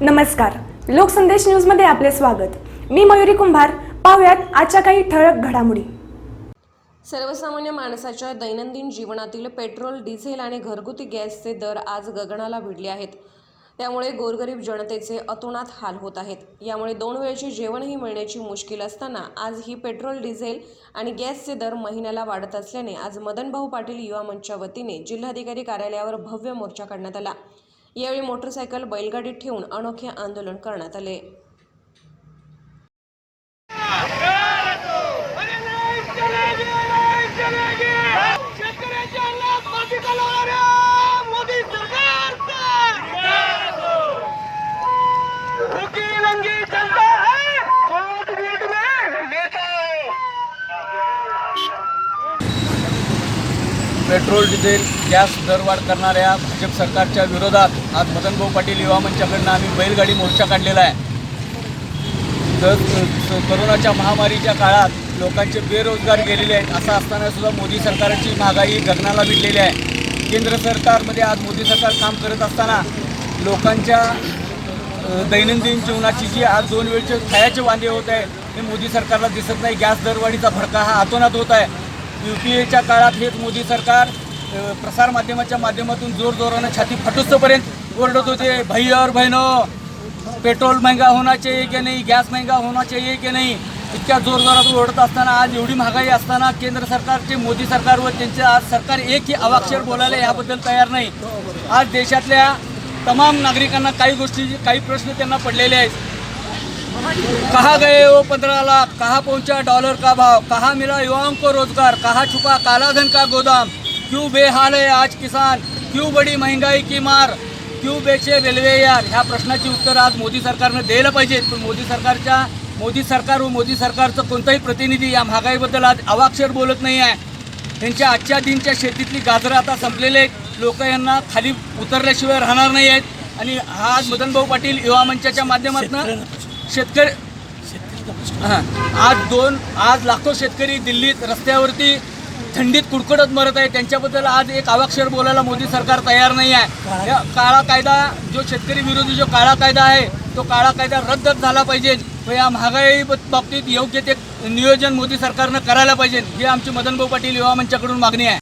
नमस्कार. लोकसंदेश न्यूजमध्ये आपले स्वागत. मी मयुरी कुंभार. पाहुयात आजच्या काही ठळक घडामोडी. सर्वसामान्य माणसाच्या दैनंदिन जीवनातील पेट्रोल डिझेल आणि घरगुती गॅसचे दर आज गगनाला भिडले आहेत. त्यामुळे गोरगरीब जनतेचे अतोनात हाल होत आहेत. यामुळे दोन वेळचे जेवणही मिळण्याची मुश्किल असताना आज ही पेट्रोल डिझेल आणि गॅसचे दर महिन्याला वाढत असल्याने आज मदनभाऊ पाटील युवा मंचच्या वतीने जिल्हाधिकारी कार्यालयावर भव्य मोर्चा काढण्यात आला. यावेळी मोटरसायकल बैलगाडीत ठेवून अनोखे आंदोलन करण्यात आले. पेट्रोल डिझेल गॅस दरवाढ करणाऱ्या भाजप सरकारच्या विरोधात आज मदनभाऊ पाटील युवा मंचाकडनं आम्ही बैलगाडी मोर्चा काढलेला आहे. तर कोरोनाच्या करोनाच्या महामारीच्या काळात लोकांचे बेरोजगार गेलेले आहेत. असं असताना सुद्धा मोदी सरकारची महागाई गगनाला भिडलेली आहे. केंद्र सरकारमध्ये आज मोदी सरकार काम करत असताना लोकांच्या दैनंदिन जीवनाची जी आज दोन वेळचे खायाचे वांदे होत आहे हे मोदी सरकारला दिसत नाही. गॅस दरवाढीचा भडका हा अतोनात होत आहे. यू पी एच्या काळात हेच मोदी सरकार प्रसारमाध्यमाच्या माध्यमातून जोरजोरानं छाती फटुस्तपर्यंत ओरडत होते भाई और पेट्रोल महंगा होणार चाहिए की नाही गॅस महंगा होणार चाहिए की नाही? इतक्या जोरजोरात ओढत असताना आज एवढी महागाई असताना केंद्र सरकारचे मोदी सरकार व त्यांचे आज सरकार एकही अवाक्षर बोलायला याबद्दल तयार नाही. आज देशातल्या तमाम नागरिकांना काही गोष्टी काही प्रश्न त्यांना पडलेले आहेत. कहाँ गए वो पंद्रह लाख? कहाँ पहुंचा डॉलर का भाव? कहाँ मिला युवाओं को रोजगार? कहाँ छुपा कालाधन का गोदाम? क्यों बेहाल है आज किसान? क्यों बड़ी महंगाई की मार? क्यों बेचे रेल्वे यार? ह्या प्रश्नाची उत्तर आज मोदी सरकारनं द्यायला पाहिजेत पण मोदी सरकारच्या मोदी सरकार व मोदी सरकारचं कोणताही प्रतिनिधी या महागाईबद्दल आज अवाक्षर बोलत नाही आहे. त्यांच्या आजच्या दिनच्या शेतीतली गाजरं आता संपलेले आहेत. लोक यांना खाली उतरल्याशिवाय राहणार नाही आहेत. आणि हा आज मदनभाऊ पाटील युवा मंचाच्या माध्यमातून शेतकरी हां आज दोन आज लाखो शेतकरी दिल्लीत रस्त्यावरती थंडीत कुडकुडत मरत आहे त्यांच्याबद्दल आज एक अवाक्षर बोलायला मोदी सरकार तयार नाही आहे. या काळा कायदा जो शेतकरी विरोधी जो काळा कायदा आहे तो काळा कायदा रद्द झाला पाहिजे. व या महागाई बाबतीत योग्य ते नियोजन मोदी सरकारनं करायला पाहिजे. ही आमची मदनभाऊ पाटील युवा मंचाकडून मागणी आहे.